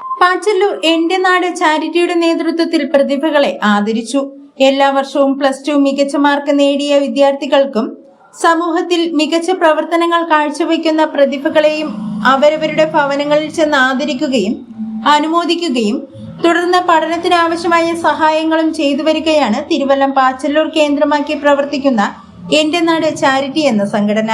പാച്ചല്ലൂർ എന്റെ നാട് ചാരിറ്റിയുടെ നേതൃത്വത്തിൽ പ്രതിഭകളെ ആദരിച്ചു. എല്ലാ വർഷവും പ്ലസ് ടു മികച്ച മാർക്ക് നേടിയ വിദ്യാർത്ഥികൾക്കും സമൂഹത്തിൽ മികച്ച പ്രവർത്തനങ്ങൾ കാഴ്ചവെക്കുന്ന പ്രതിഭകളെയും അവരവരുടെ ഭവനങ്ങളിൽ ചെന്ന് ആദരിക്കുകയും അനുമോദിക്കുകയും തുടർന്ന് പഠനത്തിനാവശ്യമായ സഹായങ്ങളും ചെയ്തു വരികയാണ് തിരുവല്ലം പാച്ചല്ലൂർ കേന്ദ്രമാക്കി പ്രവർത്തിക്കുന്ന എന്റെ നാട് ചാരിറ്റി എന്ന സംഘടന.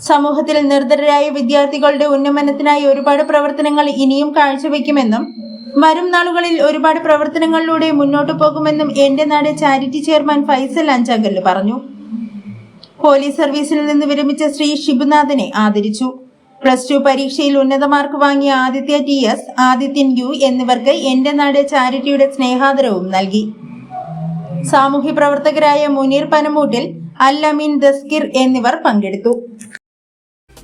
സമൂഹത്തിൽ നിർധരരായ വിദ്യാർത്ഥികളുടെ ഉന്നമനത്തിനായി ഒരുപാട് പ്രവർത്തനങ്ങൾ ഇനിയും കാഴ്ചവെക്കുമെന്നും വരും നാളുകളിൽ ഒരുപാട് പ്രവർത്തനങ്ങളിലൂടെ മുന്നോട്ടു പോകുമെന്നും എന്റെ നാട് ചാരിറ്റി ചെയർമാൻ ഫൈസൽ അഞ്ചാങ്കൽ പറഞ്ഞു. പോലീസ് സർവീസിൽ നിന്ന് വിരമിച്ച ശ്രീ ഷിബുനാഥനെ ആദരിച്ചു. പ്ലസ് ടു പരീക്ഷയിൽ ഉന്നത മാർക്ക് വാങ്ങിയ Aditya T S Adityan U എന്നിവർക്ക് എന്റെ നാട് ചാരിറ്റിയുടെ സ്നേഹാദരവും നൽകി. സാമൂഹ്യ പ്രവർത്തകരായ മുനീർ പനമൂട്ടിൽ അൽ അമീൻ ദസ്കിർ എന്നിവർ പങ്കെടുത്തു.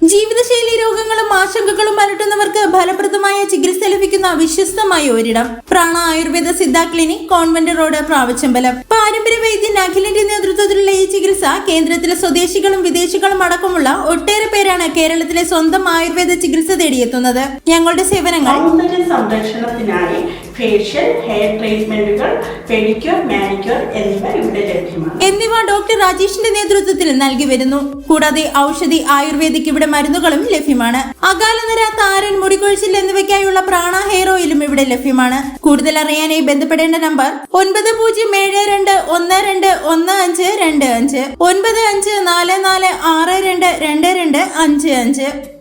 ജീവിതശൈലി രോഗങ്ങളും ആശങ്കകളും അലട്ടുന്നവർക്ക് ഫലപ്രദമായ ചികിത്സ ലഭിക്കുന്ന വിശ്വസ്തമായ ഒരിടം. Prana Ayurveda Siddha clinic convent road പ്രാവശ്യമ്പലം. പാരമ്പര്യ വൈദ്യൻ അഖിലിന്റെ നേതൃത്വത്തിലുള്ള ഈ ചികിത്സ കേന്ദ്രത്തിലെ സ്വദേശികളും വിദേശികളും അടക്കമുള്ള ഒട്ടേറെ പേരാണ് കേരളത്തിലെ സ്വന്തം ആയുർവേദ ചികിത്സ തേടിയെത്തുന്നത്. ഞങ്ങളുടെ സേവനങ്ങൾ. സൗന്ദര്യ സംരക്ഷണത്തിനായി ഫേഷ്യൽ ഹെയർ ട്രീറ്റ്മെന്റുകൾ പെഡിക്യൂർ മാനിക്യൂർ എന്നിവ ഇവിടെ ലഭ്യമാണ്. എന്നിവ ഡോക്ടർ രാജേഷിന്റെ നേതൃത്വത്തിൽ നൽകി വരുന്നു. കൂടാതെ ഔഷധി ആയുർവേദിക് ഇവിടെ മരുന്നുകളും ലഭ്യമാണ്. അകാലനിര താരൻ മുടികൊഴിച്ചിൽ എന്നിവയ്ക്കായുള്ള പ്രാണ ഹെയർ ഓയിലും ഇവിടെ ലഭ്യമാണ്. കൂടുതൽ അറിയാനായി ബന്ധപ്പെടേണ്ട നമ്പർ ഒൻപത് പൂജ്യം ഏഴ് രണ്ട് ഒന്ന് രണ്ട് ഒന്ന് അഞ്ച് രണ്ട് അഞ്ച്. ഒൻപത് അഞ്ച് നാല് നാല് ആറ് രണ്ട് രണ്ട് രണ്ട് അഞ്ച് അഞ്ച്